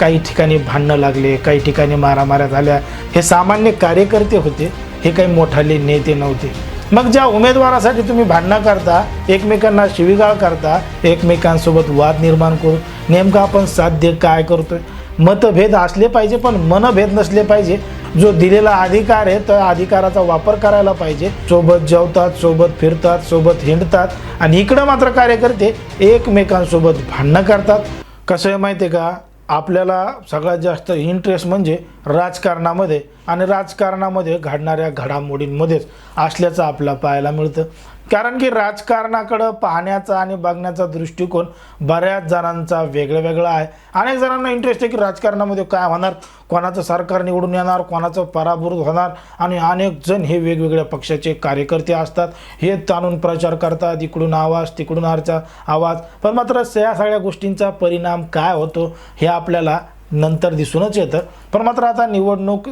काही ठिकाणी भांडणं लागले काही ठिकाणी मारामाऱ्या झाल्या. हे सामान्य कार्यकर्ते होते हे काही मोठाले नेते नव्हते. मग ज्या उमेदवारासाठी तुम्ही भांडणं करता एकमेकांना शिवीगाळ करता एकमेकांसोबत वाद निर्माण करू नेमकं आपण साध्य काय करतोय? मतभेद असले पाहिजे पण मनभेद नसले पाहिजे. जो दिलेला अधिकार आहे त्या अधिकाराचा वापर करायला पाहिजे. सोबत जेवतात सोबत फिरतात सोबत हिंडतात आणि इकडं मात्र कार्यकर्ते एकमेकांसोबत भांडणं करतात. कसं आहे माहिती आहे का? आपल्याला सगळ्यात जास्त इंटरेस्ट म्हणजे राजकारणामध्ये आणि राजकारणामध्ये घडणाऱ्या घडामोडींमध्येच असल्याचं आपल्याला पाहायला मिळतं. कारण की राजकारणाकडं पाहण्याचा आणि बघण्याचा दृष्टिकोन बऱ्याच जणांचा वेगळा वेगळा आहे. अनेक जणांना इंटरेस्ट आहे की राजकारणामध्ये काय होणार कोणाचं सरकार निवडून येणार कोणाचं पराभूत होणार आणि अनेक जण हे वेगवेगळ्या पक्षाचे कार्यकर्ते असतात. हे ताणून प्रचार करतात इकडून आवाज तिकडून आरचा आवाज. पण मात्र या सगळ्या गोष्टींचा परिणाम काय होतो हे आपल्याला नंतर दिसूनच येतं. पण मात्र आता निवडणूक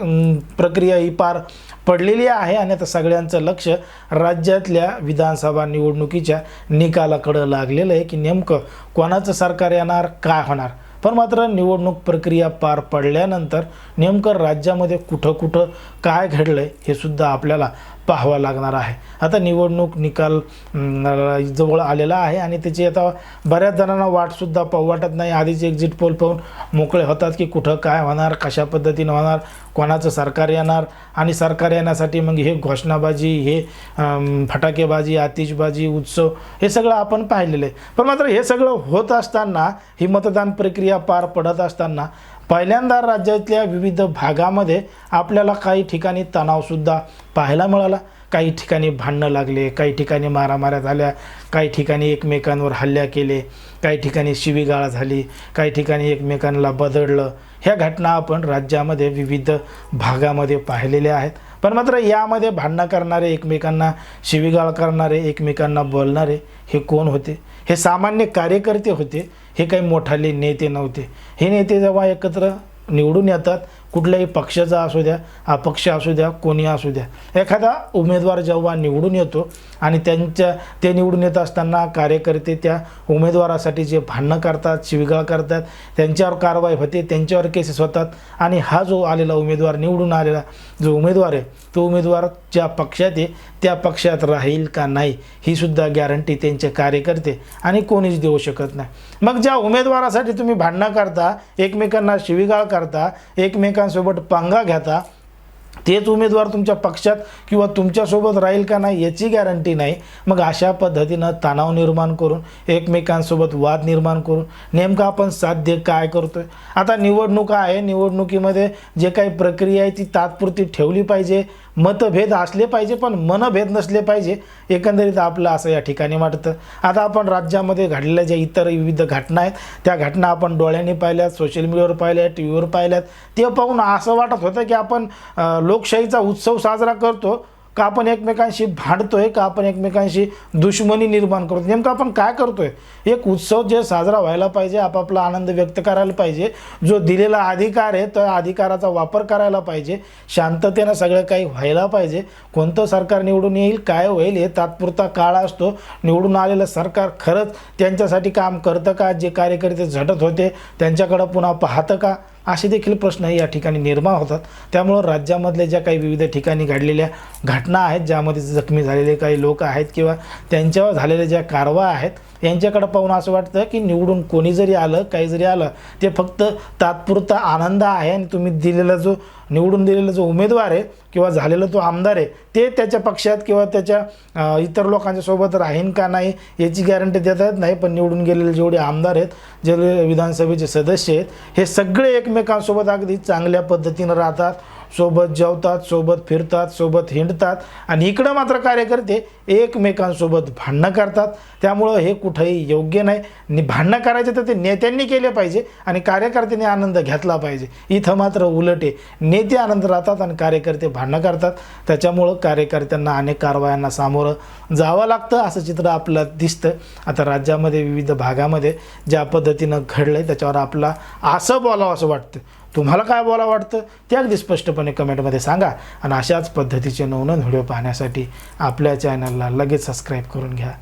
प्रक्रिया ही पार पडलेली आहे आणि आता सगळ्यांचं लक्ष राज्यातल्या विधानसभा निवडणुकीच्या निकालाकडं लागलेलं आहे की नेमकं कोणाचं सरकार येणार काय होणार? पण मात्र निवडणूक प्रक्रिया पार पडल्यानंतर नेमकं राज्यामध्ये कुठं कुठं काय घडलं आहे हे सुद्धा आपल्याला पाहावा लागणार आहे. आता निवडणूक निकाल जवळ आलेला आहे आणि त्याची आता बऱ्याच जणांना वाटसुद्धा पाहू वाटत नाही. आधीच एक्झिट पोल पाहून मोकळे होतात की कुठं काय होणार कशा पद्धतीनं होणार कोणाचं सरकार येणार आणि सरकार येण्यासाठी मग हे घोषणाबाजी हे फटाकेबाजी आतिषबाजी उत्सव हे सगळं आपण पाहिलेलं आहे. पण मात्र हे सगळं होत असताना ही मतदान प्रक्रिया पार पडत असताना पहिल्यांदा राज्यातल्या विविध भागामध्ये आपल्याला काही ठिकाणी तणावसुद्धा पाहायला मिळाला. काही ठिकाणी भांडणं लागले काही ठिकाणी मारामाऱ्या झाल्या काही ठिकाणी एकमेकांवर हल्ल्या केले काही ठिकाणी शिवीगाळ झाली काही ठिकाणी एकमेकांना बदडलं. ह्या घटना आपण राज्यामध्ये विविध भागामध्ये पाहिलेल्या आहेत. पण मात्र यामध्ये भांडणं करणारे एकमेकांना शिवीगाळ करणारे एकमेकांना बोलणारे हे कोण होते? हे सामान्य कार्यकर्ते होते. हे काही मोठाले नेते नव्हते. हे नेते जेव्हा एकत्र निवडून येतात कुठल्याही पक्षाचा असू द्या अपक्ष असू द्या कोणी असू द्या. एखादा उमेदवार जेव्हा निवडून येतो आणि त्यांच्या ते निवडून येत असताना कार्यकर्ते त्या उमेदवारासाठी जे भांडणं करतात शिवीगाळ करतात त्यांच्यावर कारवाई होते त्यांच्यावर केसेस होतात आणि हा जो आलेला उमेदवार निवडून आलेला जो उमेदवार आहे तो उमेदवार ज्या पक्षात आहे त्या पक्षात राहील का नाही ही सुद्धा गॅरंटी त्यांचे कार्यकर्ते आणि कोणीच देऊ शकत नाही. मग ज्या उमेदवारासाठी तुम्ही भांडणं करता एकमेकांना शिवीगाळ करता एकमेकांसोबत पांगा घेता तेच उमेदवार तुमच्या पक्षात किंवा तुमच्यासोबत राहील का नाही याची गॅरंटी नाही. मग अशा पद्धतीनं तणाव निर्माण करून एकमेकांसोबत वाद निर्माण करून नेमकं आपण साध्य काय करतो आहे आता निवडणूक आहे. निवडणुकीमध्ये जे काही प्रक्रिया आहे ती तात्पुरती ठेवली पाहिजे. मतभेद असले पाहिजे पण मनभेद नसले पाहिजे. एकंदरीत आपलं असं या ठिकाणी वाटतं. आता आपण राज्यामध्ये घडलेल्या ज्या इतर विविध घटना आहेत त्या घटना आपण डोळ्यांनी पाहिल्यात सोशल मीडियावर पाहिल्यात टी व्हीवर पाहिल्यात. ते पाहून असं वाटत होतं की आपण लोकशाहीचा उत्सव साजरा करतो का आपण एकमेकांशी भांडतोय का आपण एकमेकांशी दुश्मनी निर्माण करतो नेमकं आपण काय करतोय? एक उत्सव जे साजरा व्हायला पाहिजे आपापला आनंद व्यक्त करायला पाहिजे जो दिलेला अधिकार आहे त्या अधिकाराचा वापर करायला पाहिजे शांततेनं सगळं काही व्हायला पाहिजे. कोणतं सरकार निवडून येईल काय होईल हे तात्पुरता काळ असतो. निवडून आलेलं सरकार खरंच त्यांच्यासाठी काम करतं का? जे कार्यकर्ते झटत होते त्यांच्याकडं पुन्हा पाहतं का? असे देखील प्रश्न या ठिकाणी निर्माण होतात. त्यामुळं राज्यामधल्या ज्या काही विविध ठिकाणी घडलेल्या घटना आहेत ज्यामध्ये जखमी झालेले काही लोक आहेत किंवा त्यांच्यावर झालेल्या ज्या कारवा आहेत यांच्याकडं पाहून असं वाटतं की निवडून कोणी जरी आलं काही जरी आलं ते फक्त तात्पुरता आनंद आहे आणि तुम्ही दिलेला जो निवडून दिलेला जो उमेदवार आहे किंवा झालेला तो आमदार आहे ते त्याच्या पक्षात किंवा त्याच्या इतर लोकांच्या सोबत राहीन का नाही याची गॅरंटी देता येत नाही. पण निवडून गेलेले जेवढे आमदार आहेत जे विधानसभेचे सदस्य आहेत हे सगळे एकमेकांसोबत अगदी चांगल्या पद्धतीनं राहतात. सोबत जेवतात सोबत फिरतात सोबत हिंडतात आणि इकडं मात्र कार्यकर्ते एकमेकांसोबत भांडणं करतात. त्यामुळं हे कुठंही योग्य नाही. नि भांडणं करायचे तर ते नेत्यांनी केले पाहिजे आणि कार्यकर्त्यांनी आनंद घेतला पाहिजे. इथं मात्र उलट आहे नेते आनंद राहतात आणि कार्यकर्ते भांडणं करतात. त्याच्यामुळं कार्यकर्त्यांना अनेक कारवायांना सामोरं जावं लागतं असं चित्र आपलं दिसतं. आता राज्यामध्ये विविध भागामध्ये ज्या पद्धतीनं घडलं आहे त्याच्यावर आपला असं बोलावं असं वाटतं. तुम्हाला काय बोला वाटतं ते अगदी स्पष्टपणे कमेंटमध्ये सांगा. आणि अशाच पद्धतीचे नवनवीन व्हिडिओ पाहण्यासाठी आपल्या चॅनलला लगेच सबस्क्राईब करून घ्या.